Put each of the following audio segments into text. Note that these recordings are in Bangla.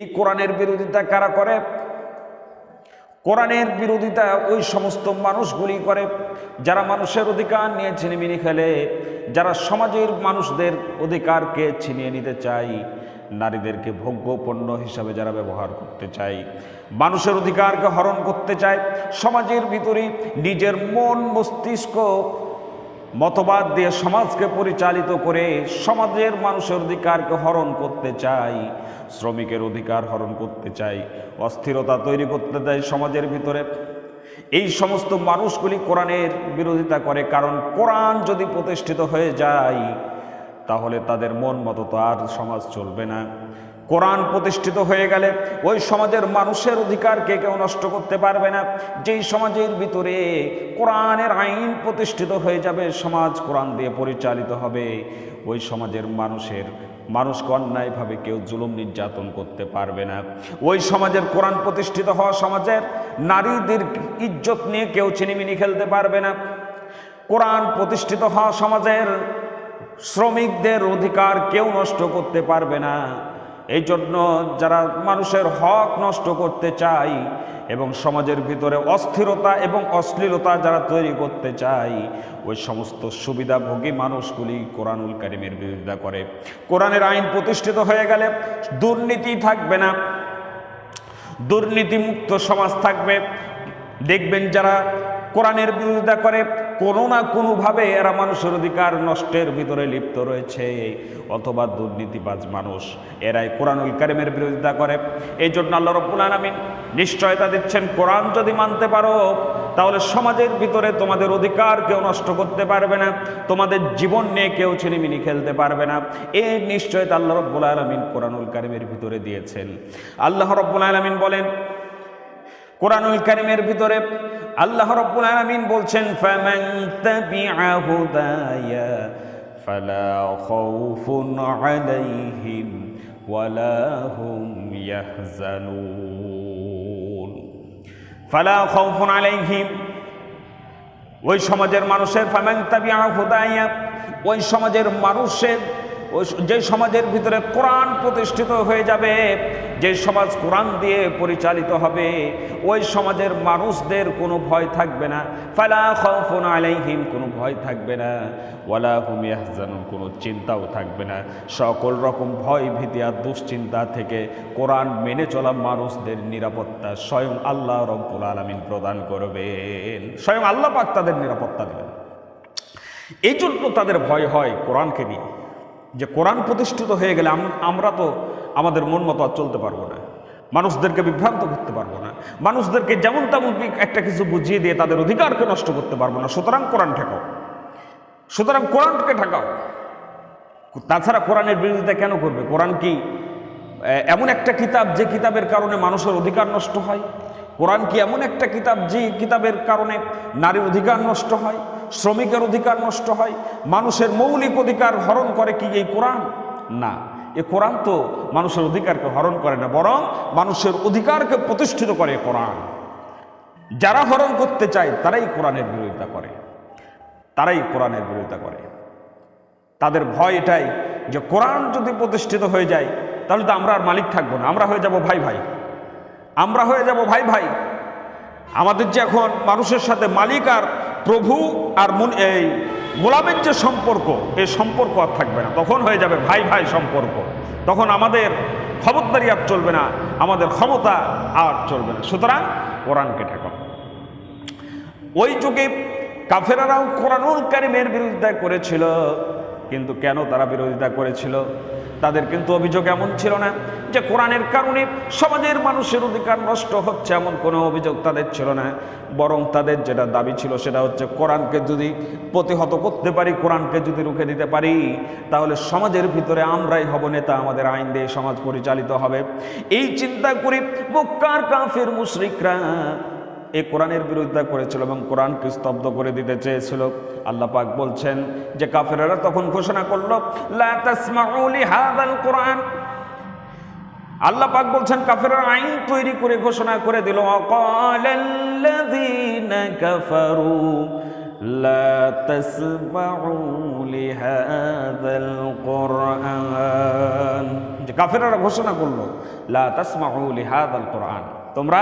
এই কোরআনের বিরোধিতা কারা করে? কোরআনের বিরোধিতা ওই সমস্ত মানুষগুলি করে, যারা মানুষের অধিকার নিয়ে ছিনিমিনি খেলে, যারা সমাজের মানুষদের অধিকারকে ছিনিয়ে নিতে চায়, নারীদেরকে ভোগ্য পণ্য হিসাবে যারা ব্যবহার করতে চায়, মানুষের অধিকারকে হরণ করতে চায়, সমাজের ভিতরে নিজের মন মস্তিষ্ক মতবাদ দিয়ে সমাজকে পরিচালিত করে সমাজের মানুষের অধিকারকে হরণ করতে চাই, শ্রমিকের অধিকার হরণ করতে চাই, অস্থিরতা তৈরি করতে চাই সমাজের ভিতরে। এই সমস্ত মানুষগুলি কোরআনের বিরোধিতা করে, কারণ কোরআন যদি প্রতিষ্ঠিত হয়ে যায় তাহলে তাদের মন মতো তো আর সমাজ চলবে না। কোরআন প্রতিষ্ঠিত হয়ে গেলে ওই সমাজের মানুষের অধিকারকে কেউ নষ্ট করতে পারবে না। যেই সমাজের ভিতরে কোরআনের আইন প্রতিষ্ঠিত হয়ে যাবে, সমাজ কোরআন দিয়ে পরিচালিত হবে, ওই সমাজের মানুষের, মানুষকে অন্যায়ভাবে কেউ জুলুম নির্যাতন করতে পারবে না। ওই সমাজের কোরআন প্রতিষ্ঠিত হওয়া সমাজের নারীদের ইজ্জত নিয়ে কেউ চিনিমিনি খেলতে পারবে না। কোরআন প্রতিষ্ঠিত হওয়া সমাজের শ্রমিকদের অধিকার কেউ নষ্ট করতে পারবে না। এই জন্য যারা মানুষের হক নষ্ট করতে চায় এবং সমাজের ভিতরে অস্থিরতা এবং অশ্লীলতা যারা তৈরি করতে চায়, ওই সমস্ত সুবিধাভোগী মানুষগুলি কোরআনুল কারিমের বিরোধিতা করে। কোরআনের আইন প্রতিষ্ঠিত হয়ে গেলে দুর্নীতি থাকবে না। দুর্নীতিমুক্ত সমাজ থাকবে। দেখবেন যারা কোরআনের বিরোধিতা করে কোনো না কোনোভাবে এরা মানুষের অধিকার নষ্টের ভিতরে লিপ্ত রয়েছে। অথবা দুর্নীতিবাজ মানুষ, এরাই কোরআনুল কারিমের বিরোধিতা করে। এই জন্য আল্লাহ রব্বুল আলমিন নিশ্চয়তা দিচ্ছেন, কোরআন যদি মানতে পারো, তাহলে সমাজের ভিতরে তোমাদের অধিকার কেউ নষ্ট করতে পারবে না, তোমাদের জীবন নিয়ে কেউ ছিনিমিনি খেলতে পারবে না। এর নিশ্চয়তা আল্লাহ রব্বুল আলমিন কোরআনুল কারিমের ভিতরে দিয়েছেন। আল্লাহ রব্বুল আলমিন বলেন কোরআনুল কারিমের ভিতরে আল্লাহ রব্বুল আলামিন বলছেন, ফামান তাবিআ হুদায়া ফালা খাউফুন আলাইহিম ওয়ালা হুম ইয়াহজানুন। ফালা খাউফুন আলাইহিম, ওই সমাজের মানুষের, ফামান তাবিআ হুদায়া, ওই সমাজের মানুষের ওই যে সমাজের ভিতরে কোরআন প্রতিষ্ঠিত হয়ে যাবে যে সমাজ কোরআন দিয়ে পরিচালিত হবে, ওই সমাজের মানুষদের কোনো ভয় থাকবে না। ফালা আলাইহিম কোনো ভয় থাকবে না, ওয়ালা হুম কোনো চিন্তাও থাকবে না। সকল রকম ভয়, ভীতি আর দুশ্চিন্তা থেকে কোরআন মেনে চলা মানুষদের নিরাপত্তা স্বয়ং আল্লাহ রব্বুল আলামিন প্রদান করবেন। স্বয়ং আল্লাহ পাক তাদের নিরাপত্তা দেবেন। এই জন্য তাদের ভয় হয় কোরআনকে নিয়ে। যে কোরআন প্রতিষ্ঠিত হয়ে গেলে আমরা তো আমাদের মন মতো আর চলতে পারব না। মানুষদেরকে বিভ্রান্ত করতে পারব না। মানুষদেরকে যেমন তেমন একটা কিছু বুঝিয়ে দিয়ে তাদের অধিকারকে নষ্ট করতে পারব না। সুতরাং কোরআন ঠেকাও। সুতরাং কোরআনকে ঠেকাও। তাছাড়া কোরআনের বিরোধিতা কেন করবে? কোরআন কি এমন একটা কিতাব যে কিতাবের কারণে মানুষের অধিকার নষ্ট হয়? কোরআন কি এমন একটা কিতাব যে কিতাবের কারণে নারীর অধিকার নষ্ট হয়? শ্রমিকের অধিকার নষ্ট হয়, মানুষের মৌলিক অধিকার হরণ করে কি এই কোরআন? না, এ কোরআন তো মানুষের অধিকারকে হরণ করে না, বরং মানুষের অধিকারকে প্রতিষ্ঠিত করে কোরআন। যারা হরণ করতে চায়, তারাই কোরআনের বিরোধিতা করে। তারাই কোরআনের বিরোধিতা করে। তাদের ভয় এটাই যে কোরআন যদি প্রতিষ্ঠিত হয়ে যায়, তাহলে তো আমরা আর মালিক থাকব না, আমরা হয়ে যাব ভাই ভাই। আমরা হয়ে যাব ভাই ভাই। আমাদের যে এখন মানুষের সাথে মালিক আর প্রভু আর মুন এই গোলামের যে সম্পর্ক এই সম্পর্ক আর থাকবে না। তখন হয়ে যাবে ভাই ভাই সম্পর্ক। তখন আমাদের খবরদারি আর চলবে না, আমাদের ক্ষমতা আর চলবে না। সুতরাং কোরআনকে ঠেকাও। ওই যুগে কাফেরারাও কোরআনুল কারিমের বিরোধিতা করেছিল, কিন্তু কেন তারা বিরোধিতা করেছিল? তাদের কিন্তু অভিযোগ এমন ছিল না যে কোরআনের কারণে সমাজের মানুষের অধিকার নষ্ট হচ্ছে এমন কোনো অভিযোগ তাদের ছিল না। বরং তাদের যেটা দাবি ছিল সেটা হচ্ছে, কোরআনকে যদি প্রতিহত করতে পারি, কোরআনকে যদি রুখে দিতে পারি, তাহলে সমাজের ভিতরে আমরাই হব নেতা, আমাদের আইন দিয়ে সমাজ পরিচালিত হবে। এই চিন্তা করি মক্কার কাফের মুশরিকরা এই কোরআনের বিরোধিতা করেছিল এবং কোরআনকে স্তব্ধ করে দিতে চেয়েছিল। আল্লাহ পাক বলছেন যে কাফেরেরা তখন ঘোষণা করল কোরআন। আল্লাহ পাক বলছেন, কাফেররা আইন তৈরি করে ঘোষণা করে দিল কাফারু যে কাফেরারা ঘোষণা করল, লা তাসমাউ লিহাদাল কোরআন। তোমরা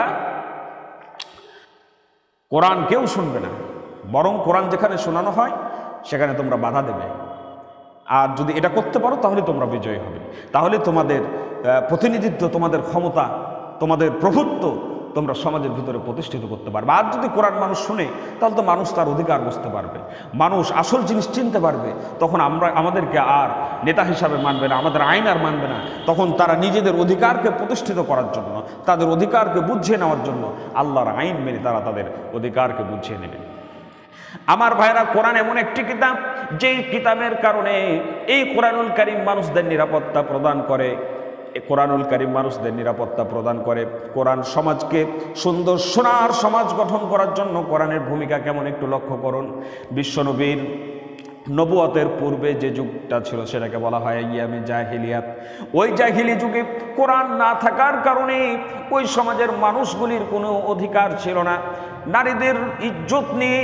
কোরআন কেউ শুনবে না। বরং কোরআন যেখানে শোনানো হয়, সেখানে তোমরা বাধা দেবে। আর যদি এটা করতে পারো, তাহলে তোমরা বিজয়ী হবে। তাহলে তোমাদের প্রতিনিধিত্ব, তোমাদের ক্ষমতা, তোমাদের প্রভুত্ব তোমরা সমাজের ভিতরে প্রতিষ্ঠিত করতে পারবে। আর যদি কোরআন মানুষ শুনে, তাহলে তো মানুষ তার অধিকার বুঝতে পারবে। মানুষ আসল জিনিস চিনতে পারবে। তখন আমরা, আমাদেরকে আর নেতা হিসাবে মানবে না, আমাদের আইন আর মানবে না। তখন তারা নিজেদের অধিকারকে প্রতিষ্ঠিত করার জন্য, তাদের অধিকারকে বুঝিয়ে নেওয়ার জন্য আল্লাহর আইন মেনে তারা তাদের অধিকারকে বুঝিয়ে নেবে। আমার ভাইরা কোরআন এমন একটি কিতাব, যেই কিতাবের কারণে এই কোরআনুল কারিম মানুষদের নিরাপত্তা প্রদান করে। কোরআনুল কারিম মানুষদের নিরাপত্তা প্রদান করে। কোরআন সমাজকে সুন্দর সোনার সমাজ গঠন করার জন্য কোরআনের ভূমিকা কেমন একটু লক্ষ্য করুন। বিশ্বনবীর নবুয়তের পূর্বে যে যুগটা ছিল সেটাকে বলা হয় ইয়ামে জাহিলিয়াত। ওই জাহিলি যুগে কোরআন না থাকার কারণে ওই সমাজের মানুষগুলির কোনো অধিকার ছিল না। নারীদের ইজ্জত নিয়ে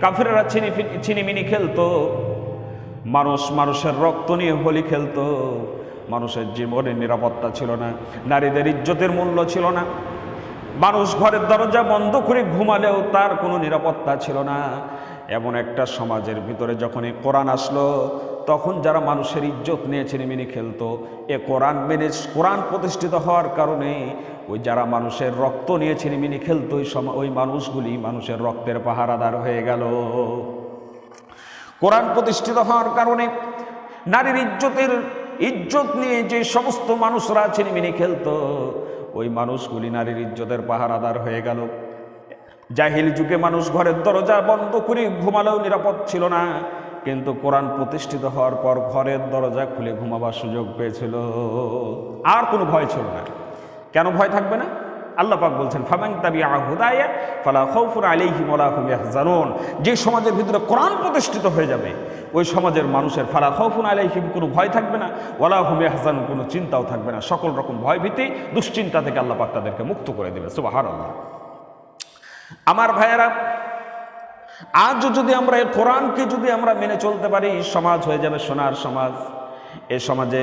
কাফিরেরা ছিনি ছিনিমিনি খেলতো। মানুষ মানুষের রক্ত নিয়ে হোলি খেলতো। মানুষের জীবনের নিরাপত্তা ছিল না, নারীদের ইজ্জতের মূল্য ছিল না। মানুষ ঘরের দরজা বন্ধ করে ঘুমালেও তার কোনো নিরাপত্তা ছিল না। এমন একটা সমাজের ভিতরে যখনই কোরআন আসলো, তখন যারা মানুষের ইজ্জত নিয়ে ছিনিমিনি খেলতো, এ কোরআন মেনে কোরআন প্রতিষ্ঠিত হওয়ার কারণে ওই যারা মানুষের রক্ত নিয়ে ছিনিমিনি খেলতো, ওই ওই মানুষগুলি মানুষের রক্তের পাহারাদার হয়ে গেল। কোরআন প্রতিষ্ঠিত হওয়ার কারণে নারীর ইজ্জতের ইজ্জত নিয়ে যে সমস্ত মানুষরা ছিনিমিনি খেলতো, ওই মানুষগুলি নারীর ইজ্জতের পাহারাদার হয়ে গেল। জাহিল যুগে মানুষ ঘরের দরজা বন্ধ করে ঘুমালেও নিরাপদ ছিল না, কিন্তু কোরআন প্রতিষ্ঠিত হওয়ার পর ঘরের দরজা খুলে ঘুমাবার সুযোগ পেয়েছিল। আর কোনো ভয় ছিল না। কেন ভয় থাকবে না? আল্লাহ পাক বলছেন ফামাং তাবি আহুদায়া ফালা খৌফুর হুম ইয়াহজানুন। যে সমাজের ভিতরে কোরআন প্রতিষ্ঠিত হয়ে যাবে, ওই সমাজের মানুষের ফালা খৌফুন আলাইহিম কোনো ভয় থাকবে না ওয়ালা হুম ইয়াহজানুন কোনো চিন্তাও থাকবে না। সকল রকম ভয় ভীতি দুশ্চিন্তা থেকে আল্লাহ পাক তাদেরকে মুক্ত করে দেবে সুবহানাল্লাহ। আমার ভাইয়েরা, আজ যদি আমরা এই কোরআনকে যদি আমরা মেনে চলতে পারি, সমাজ হয়ে যাবে সোনার সমাজ। এ সমাজে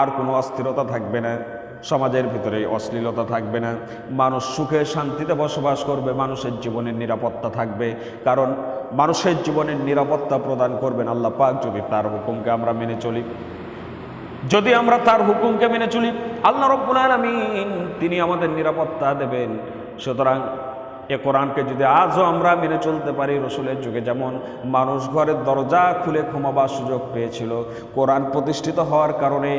আর কোনো অস্থিরতা থাকবে না। সমাজের ভিতরে অশ্লীলতা থাকবে না। মানুষ সুখে শান্তিতে বসবাস করবে, মানুষের জীবনের নিরাপত্তা থাকবে। কারণ মানুষের জীবনের নিরাপত্তা প্রদান করবেন আল্লাহ পাক যদি তার হুকুমকে আমরা মেনে চলি। যদি আমরা তার হুকুমকে মেনে চলি, আল্লাহ রব্বুল আলমিন তিনি আমাদের নিরাপত্তা দেবেন। সুতরাং এ কোরআনকে যদি আজও আমরা মেনে চলতে পারি, রসুলের যুগে যেমন মানুষ ঘরের দরজা খুলে ঘুমাবার সুযোগ পেয়েছিল, কোরআন প্রতিষ্ঠিত হওয়ার কারণে,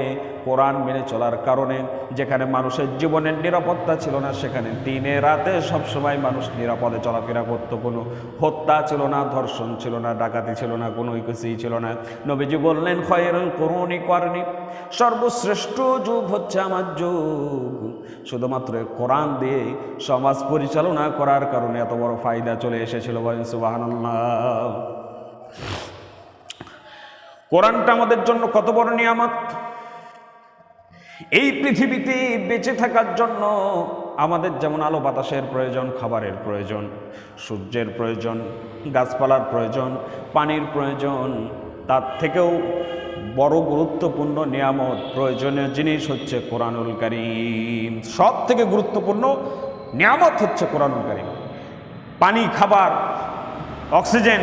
কোরআন মেনে চলার কারণে, যেখানে মানুষের জীবনের নিরাপত্তা ছিল না, সেখানে দিনে রাতে সবসময় মানুষ নিরাপদে চলাফেরা করতো। কোনো হত্যা ছিল না, ধর্ষণ ছিল না, ডাকাতি ছিল না, কোনো কিছুই ছিল না। নবীজি বললেন খয়েরুল করুণী করণী সর্বশ্রেষ্ঠ যুগ হচ্ছে আমার যুগ। শুধুমাত্র কোরআন দিয়ে সমাজ পরিচালনা করার কারণে এত বড় ফায়দা চলে এসেছিল কোরআনটা আমাদের জন্য কত বড় নিয়ামত। এই পৃথিবীতে বেঁচে থাকার জন্য আমাদের যেমন আলো বাতাসের প্রয়োজন, খাবারের প্রয়োজন, সূর্যের প্রয়োজন, গাছপালার প্রয়োজন, পানির প্রয়োজন, তার থেকেও বড় গুরুত্বপূর্ণ নিয়ামত, প্রয়োজনীয় জিনিস হচ্ছে কোরআনুল কারিম। সব থেকে গুরুত্বপূর্ণ নিয়ামত হচ্ছে কোরআনুল কারিম। পানি, খাবার, অক্সিজেন,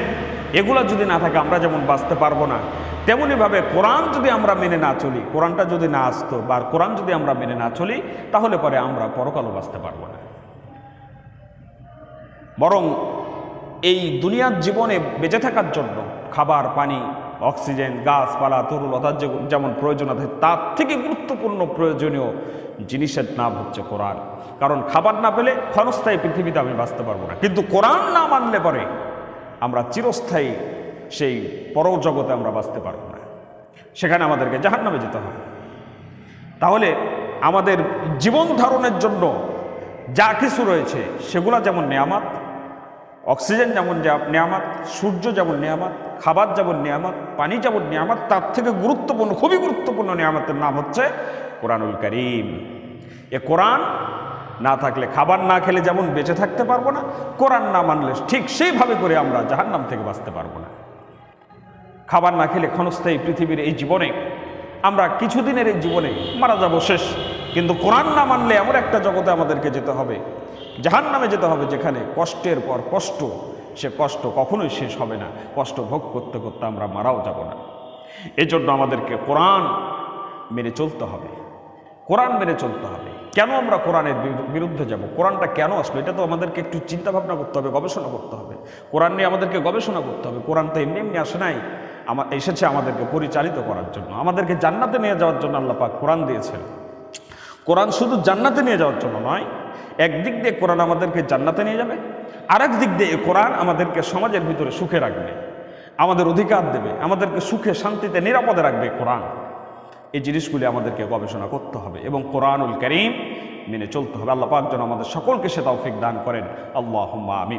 এগুলো যদি না থাকে আমরা যেমন বাঁচতে পারব না তেমনইভাবে কোরআন যদি আমরা মেনে না চলি, কোরআনটা যদি না আসতো বা কোরআন যদি আমরা মেনে না চলি, তাহলে পরে আমরা পরকালও বাঁচতে পারব না। বরং এই দুনিয়ার জীবনে বেঁচে থাকার জন্য খাবার, পানি অক্সিজেন, গাছপালা তরুলতার যেমন প্রয়োজন আছে, তার থেকে গুরুত্বপূর্ণ প্রয়োজনীয় জিনিসের নাম হচ্ছে কোরআন। কারণ খাবার না পেলে ক্ষণস্থায়ী পৃথিবীতে আমি বাঁচতে পারব না। কিন্তু কোরআন না মানলে পরে আমরা চিরস্থায়ী সেই পরজগতে আমরা বাঁচতে পারব না। সেখানে আমাদেরকে জাহান নামে যেতে হবে। তাহলে আমাদের জীবন ধারণের জন্য যা কিছু রয়েছে, সেগুলো যেমন নেয়ামাত অক্সিজেন যেমন নেয়ামাত, সূর্য যেমন নেয়ামাত, খাবার যেমন নেয়ামাত, পানি যেমন নেয়ামাত, তার থেকে গুরুত্বপূর্ণ, খুবই গুরুত্বপূর্ণ নেয়ামতের নাম হচ্ছে কোরআনুল করিম। এ কোরআন না থাকলে, খাবার না খেলে যেমন বেঁচে থাকতে পারব না, কোরআন না মানলে ঠিক সেইভাবে করে আমরা জাহান্নাম থেকে বাঁচতে পারব না। খাবার না খেলে ক্ষণস্থায়ী পৃথিবীর এই জীবনে, আমরা কিছুদিনের এই জীবনে মারা যাব শেষ। কিন্তু কোরআন না মানলে এমন একটা জগতে আমাদেরকে যেতে হবে জাহান নামে যেতে হবে যেখানে কষ্টের পর কষ্ট, সে কষ্ট কখনোই শেষ হবে না। কষ্ট ভোগ করতে করতে আমরা মারাও যাব না। এজন্য আমাদেরকে কোরআন মেনে চলতে হবে। কোরআন মেনে চলতে হবে। কেন আমরা কোরআনের বিরুদ্ধে যাব? কোরআনটা কেন আসলো? এটা তো আমাদেরকে একটু চিন্তা ভাবনা করতে হবে, গবেষণা করতে হবে। কোরআন নিয়ে আমাদেরকে গবেষণা করতে হবে। কোরআন তো এমনি এমনি আসে নাই। আমার এসেছে আমাদেরকে পরিচালিত করার জন্য। আমাদেরকে জান্নাতে নিয়ে যাওয়ার জন্য আল্লাহ পাক কোরআন দিয়েছেন। কোরআন শুধু জান্নাতে নিয়ে যাওয়ার জন্য নয় একদিক দিয়ে কোরআন আমাদেরকে জান্নাতে নিয়ে যাবে, আরেক দিক দিয়ে কোরআন আমাদেরকে সমাজের ভিতরে সুখে রাখবে, আমাদের অধিকার দেবে, আমাদেরকে সুখে, শান্তিতে, নিরাপদে রাখবে কোরআন। এই জিনিসগুলি আমাদেরকে গবেষণা করতে হবে এবং কোরআনুল করিম মেনে চলতে হবে। আল্লাহ পাক যেন আমাদের সকলকে সে তৌফিক দান করেন। আল্লাহ আমিন।